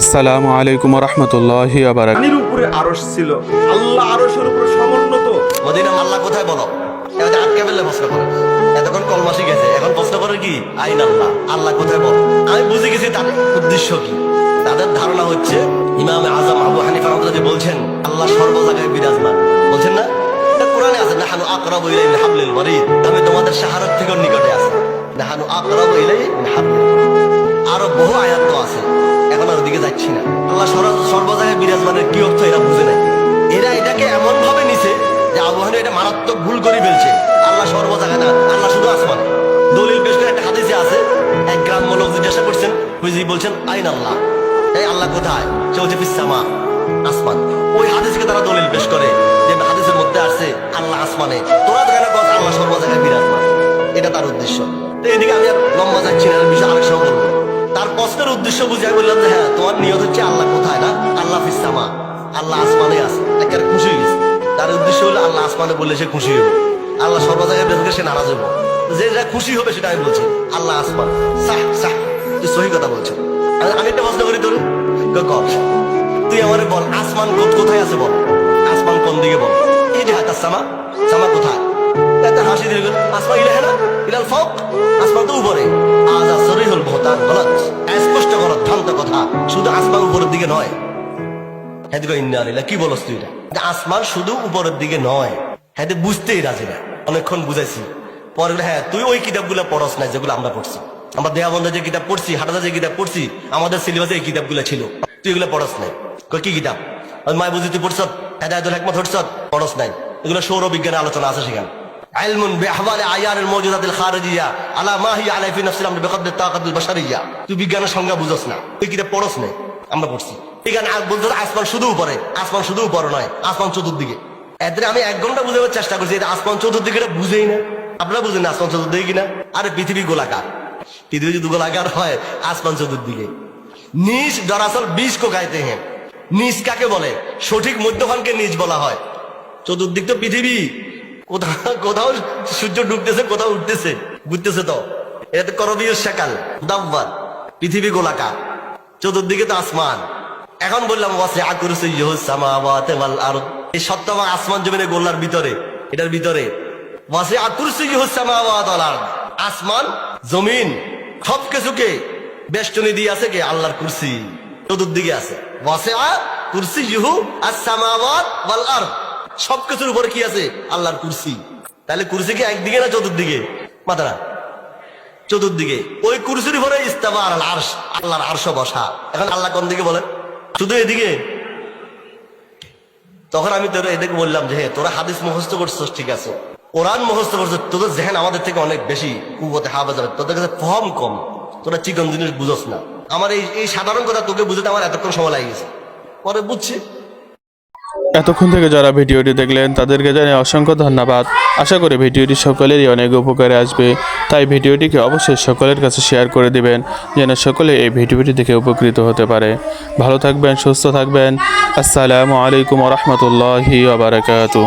আসসালামু আলাইকুম রহমতুল্লাহি আবারাক পানির উপরে আরশ ছিল। আল্লাহ আরশের উপরে সমুন্নত। মদিনা আল্লাহ কোথায় বলো? এবার আটকে ফেললে প্রশ্ন করে। এতক্ষণ কলমাসি গেছে। এখন প্রশ্ন করে কি? আইন আল্লাহ। আল্লাহ কোথায় বল? আমি বুঝে গেছি তাদের উদ্দেশ্য কি। তাদের ধারণা হচ্ছে ইমাম আজম আবু হানিফা রহমতুল্লাহ বলছেন আল্লাহ সর্ব জায়গায় বিরাজমান। বলছেন না? এটা কোরআনে আছে নাহানু আকরাবু ইলাই মিন হাবলিল ওয়ারিদ। আমি তোমাদের শাহারত থেকে নিকটে আছি। নাহানু আকরাবু ইলাই মিন হাবলিল আরও বহু আয়াত আল্লাহ সর্ব সর্ব জায়গায় বিরাজমানের কি অর্থ এরা বুঝে নাই। এরা এটাকে এমন ভাবে নিছে যে আবহাওয়া এটা মারাত্মক ভুল করে ফেলছে। আল্লাহ সর্বজায়গায় না, আল্লাহ শুধু আসমানে। দলিল পেশ করে একটা হাদিসে আছে, এক গ্রাম লোক জিজ্ঞাসা করছেন হুইজি বলছেন, আইন আল্লাহ? এই আল্লাহ কোথায়? সে ফিসামা আসমান। ওই হাদিসকে তারা দলিল পেশ করে যে হাদিসের মধ্যে আসছে, আল্লাহ আসমানে। তোরা তো কথা আল্লাহ সর্ব জায়গায় বিরাজমান? এটা তার উদ্দেশ্য। তো এদিকে আমি আর লম্বা যাচ্ছি না বিষয়ে আরেক বলব। তার প্রশ্নের উদ্দেশ্য বুঝে বললাম যে হ্যাঁ তোমার নিয়ত হচ্ছে আল্লাহ আল্লাহ আসমানে আছে। একেবারে খুশি হয়ে গেছে। তার উদ্দেশ্য হলো আল্লাহ আসমানে বললে সে খুশি হবে আল্লাহ সর্ব জায়গায় বেঁধে সে নারাজ হব যে যা খুশি হবে সেটা আমি বলছি। আল্লাহ আসমান। সাহ সাহ। তুই সহি কথা বলছো আমি- একটা প্রশ্ন করি তোর। তুই আমারে বল, আসমান কোথ- কোথায় আছে বল? আসমান কোন দিকে বল? এই যে হাত সামা। সামা কোথায়? এত হাসি দিয়ে গেল আসমান ইলাহে না ইলাল ফক আসমান তো উপরে। আজ আসরই হল ভোতান গলত। স্পষ্ট গলত, ভ্রান্ত কথা। শুধু আসমান উপরের দিকে নয়। হ্যাঁ ইন্না আলিল্লাহ কি বলস তুই এটা? যে আসমান শুধু উপরের দিকে নয় হ্যাঁ তো বুঝতেই রাজি না অনেকক্ষণ বুঝাইছি পরে বলে, হ্যাঁ তুই ওই কিতাবগুলো পড়স না যেগুলো আমরা পড়ছি আমরা দেয়াবন্ধে যে কিতাব পড়ছি হাটাদা যে কিতাব পড়ছি আমাদের সিলেবাসে এই কিতাবগুলো ছিল তুই এগুলো পড়স নাই কই, কি কিতাব আমি মায় বুঝি তুই পড়ছ হেদায়তুল হেকমত হরছ পড়স নাই এগুলো সৌর বিজ্ঞানের আলোচনা আছে সেখানে علم بأحوال أعيان الموجودات الخارجية على ما هي عليه في نفس الأمر بقدر الطاقة البشرية তুই বিজ্ঞানের সংজ্ঞা বুঝস না তুই কিতাব পড়স নাই আমরা পড়ছি এখানে বলতে আসমান শুধু উপরে আসমান শুধু উপরে নয়, আসমান চতুর্দিকে। এদের আমি এক ঘণ্টা বুঝাবার চেষ্টা করছি আসমান চতুর্দিকে বুঝেই না। আপনারা বুঝেন আসমান চতুর্দিকে কিনা? আরে পৃথিবী গোলাকার। পৃথিবী যদি গোলাকার হয়, আসমান চতুর্দিকে। নিজ দরাসল বীজ কো গাইতে হ্যাঁ নিজ কাকে বলে? সঠিক মধ্যখানকে নিজ বলা হয়। চতুর্দিক তো পৃথিবী। কোথাও কোথাও সূর্য ডুবতেছে, কোথাও উঠতেছে, বুঝতেছে তো? এটা তো করবীয় সেকাল দাব্বার পৃথিবী গোলাকার। চতুর্দিকে তো আসমান। এখন বললাম ওয়াসে আকুরসি সামাওয়াতে ওয়াল আরদ। এই সপ্তমা আসমান জমিনে গোল্লার ভিতরে, এটার ভিতরে ওয়াসে আকুরসি সামাওয়াত ওয়াল আরদ। আসমান, জমিন সব কিছুকে বেষ্টনী দিয়ে আছে কে? আল্লাহর কুরসি। চতুর্দিকে আছে। ওয়াসে আ কুরসি ইহু আর সামাওয়াত ওয়াল আরদ। সবকিছুর উপরে কি আছে? আল্লাহর কুরসি। তাহলে কুরসি কি একদিকে না চতুর্দিকে? মাথা চতুর্দিকে। ওই কুরসির উপরে ইস্তাবা আর আরশ, আল্লাহর আরশ বসা। এখন আল্লাহ কোন দিকে বলেন? শুধু এদিকে? তখন আমি তোর এদিকে বললাম যে হ্যাঁ তোরা হাদিস মুখস্থ করছিস, ঠিক আছে। কোরআন মুখস্থ করছিস, তোদের জেহেন আমাদের থেকে অনেক বেশি কুবতে যাবে তোদের কাছে ফর্ম কম। তোরা চিকন জিনিস বুঝোস না। আমার এই সাধারণ কথা তোকে বুঝতে আমার এতক্ষণ সময় লাগিয়েছে পরে বুঝছি। এতক্ষণ থেকে যারা ভিডিওটি দেখলেন, তাদেরকে জানিয়ে অসংখ্য ধন্যবাদ। আশা করি ভিডিওটি সকলেরই অনেক উপকারে আসবে। তাই ভিডিওটিকে অবশ্যই সকলের কাছে শেয়ার করে দিবেন, যেন সকলে এই ভিডিওটি দেখে উপকৃত হতে পারে। ভালো থাকবেন, সুস্থ থাকবেন। আসসালামু আলাইকুম রহমতুল্লাহি আবরাকাতু